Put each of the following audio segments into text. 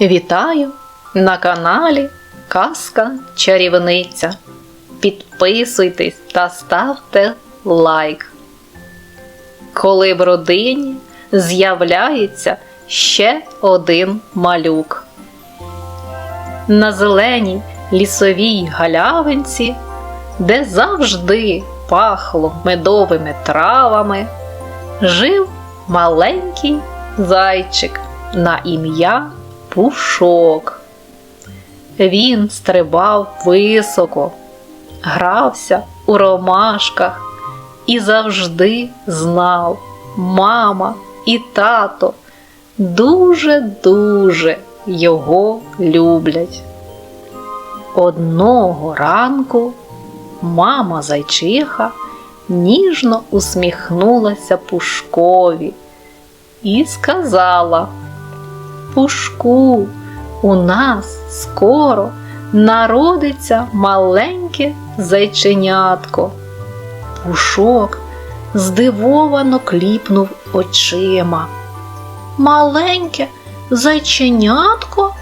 Вітаю на каналі Казка Чарівниця. Підписуйтесь та ставте лайк. Коли в родині з'являється ще один малюк. На зеленій лісовій галявинці, де завжди пахло медовими травами, жив маленький зайчик на ім'я Пушок. Він стрибав високо, грався у ромашках і завжди знав, мама і тато дуже-дуже його люблять. Одного ранку мама зайчиха ніжно усміхнулася Пушкові і сказала Пушку, у нас скоро народиться маленьке зайченятко. Пушок здивовано кліпнув очима. Маленьке зайченятко?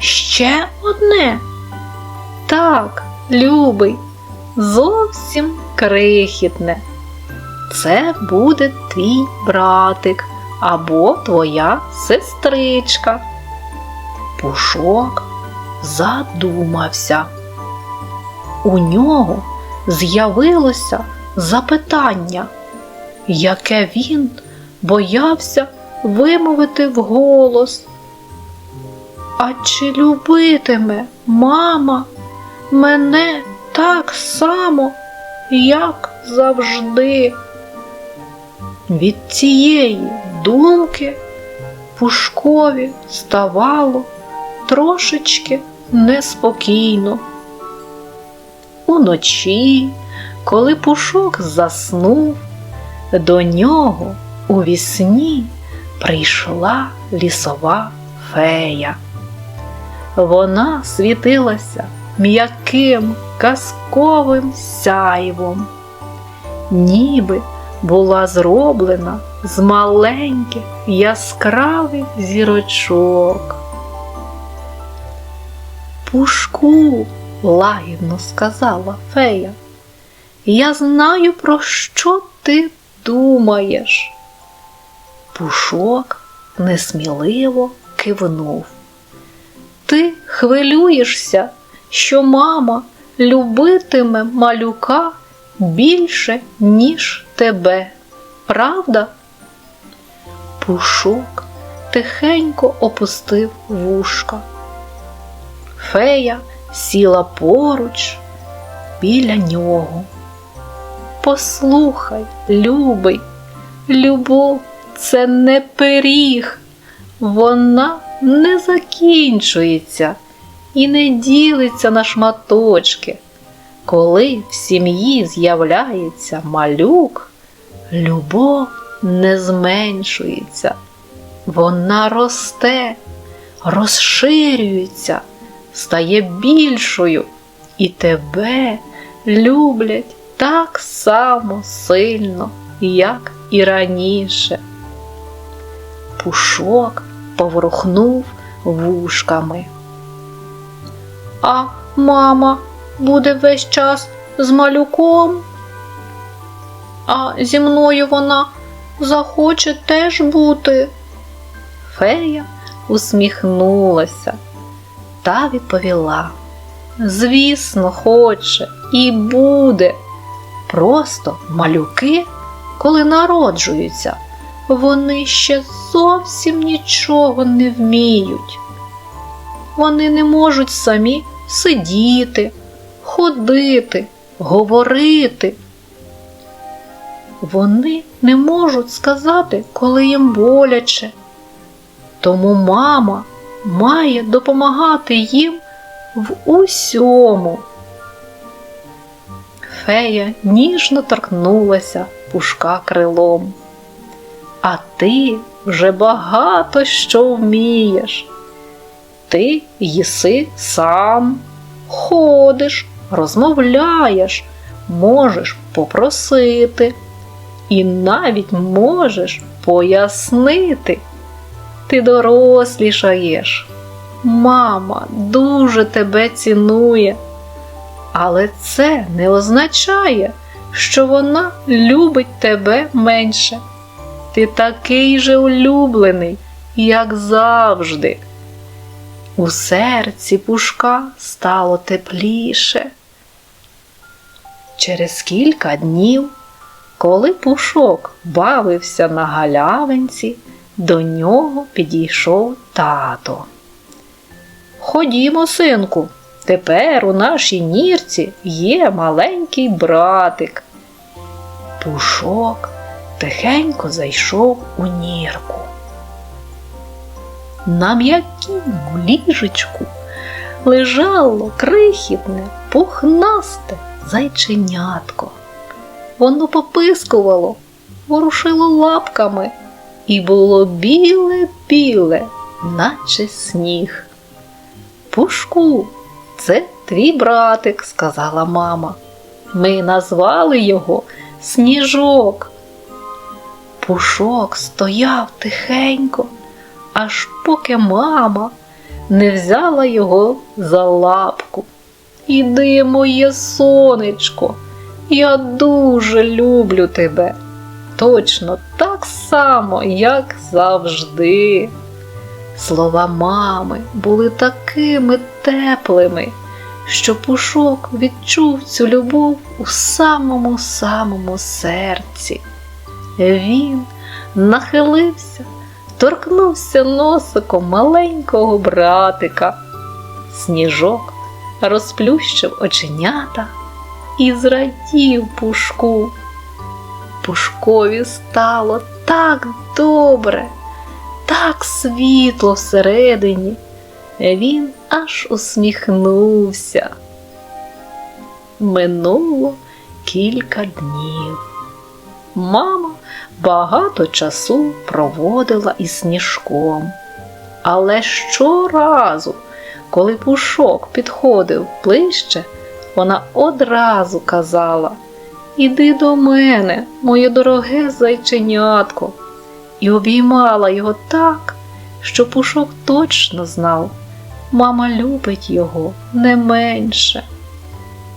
Ще одне. Так, любий, зовсім крихітне. Це буде твій братик або твоя сестричка. Пушок задумався. У нього з'явилося запитання, яке він боявся вимовити вголос. А чи любитиме мама мене так само, як завжди? Від цієї думки Пушкові ставало трошечки неспокійно. Уночі, коли Пушок заснув, до нього у вісні прийшла лісова фея. Вона світилася м'яким казковим сяйвом, ніби була зроблена з маленьких яскравих зірочок. Пушку, лагідно сказала фея, я знаю, про що ти думаєш. Пушок несміливо кивнув. Ти хвилюєшся, що мама любитиме малюка більше, ніж тебе, правда? Пушок тихенько опустив вушка. Фея сіла поруч біля нього. Послухай, любий, любов це не пиріг, вона не закінчується і не ділиться на шматочки. Коли в сім'ї з'являється малюк, любов не зменшується, вона росте, розширюється, стає більшою і тебе люблять так само сильно, як і раніше. Пушок поворухнув вушками. А мама буде весь час з малюком, а зі мною вона захоче теж бути. Фея усміхнулася та відповіла: Звісно, хоче і буде. Просто малюки, коли народжуються, вони ще зовсім нічого не вміють. Вони не можуть самі сидіти, ходити, говорити. Вони не можуть сказати, коли їм боляче. Тому мама має допомагати їм в усьому. Фея ніжно торкнулася пушка крилом. А ти вже багато що вмієш. Ти їси сам, ходиш, розмовляєш, можеш попросити і навіть можеш пояснити. Ти дорослішаєш, мама дуже тебе цінує. Але це не означає, що вона любить тебе менше. Ти такий же улюблений, як завжди. У серці пушка стало тепліше. Через кілька днів, коли пушок бавився на галявинці, до нього підійшов тато. Ходімо, синку, тепер у нашій нірці є маленький братик. Пушок тихенько зайшов у нірку. На м'якому ліжечку лежало крихітне, пухнасте зайченятко. Воно попискувало, ворушило лапками і було біле-біле, наче сніг. Пушку, це твій братик, сказала мама. Ми назвали його Сніжок. Пушок стояв тихенько, аж поки мама не взяла його за лапку. Іди, моє сонечко, я дуже люблю тебе. Точно так само, як завжди. Слова мами були такими теплими, що пушок відчув цю любов у самому самому серці. Він нахилився, торкнувся носиком маленького братика. Сніжок розплющив оченята і зрадів пушку. Пушкові стало так добре, так світло всередині. Він аж усміхнувся. Минуло кілька днів. Мама багато часу проводила із сніжком. Але щоразу, коли пушок підходив ближче, вона одразу казала Іди до мене, моє дороге зайченятко, і обіймала його так, що пушок точно знав, мама любить його не менше.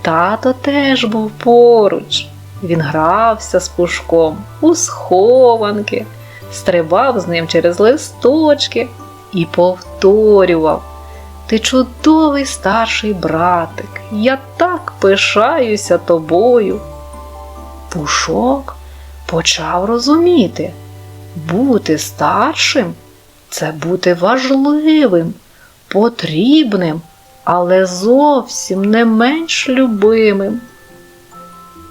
Тато теж був поруч. Він грався з пушком у схованки, стрибав з ним через листочки і повторював. Ти чудовий старший братик, я так пишаюся тобою. Пушок почав розуміти, бути старшим це бути важливим, потрібним, але зовсім не менш любимим.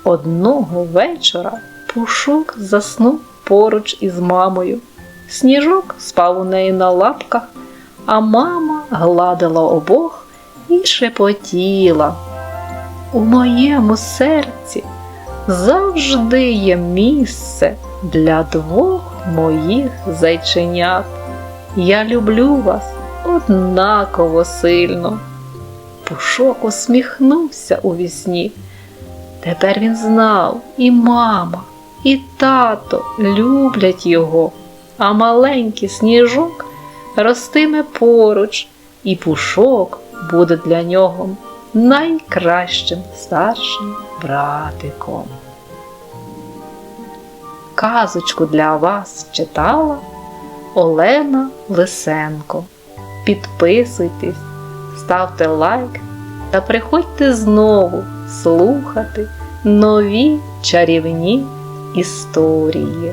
Одного вечора пушок заснув поруч із мамою. Сніжок спав у неї на лапках, а мама гладила обох і шепотіла. У моєму серці завжди є місце для двох моїх зайченят. Я люблю вас однаково сильно. Пушок усміхнувся у вісні. Тепер він знав, і мама, і тато люблять його, а маленький сніжок ростиме поруч, і пушок буде для нього найкращим старшим братиком. Казочку для вас читала Олена Лисенко. Підписуйтесь, ставте лайк та приходьте знову слухати нові чарівні історії.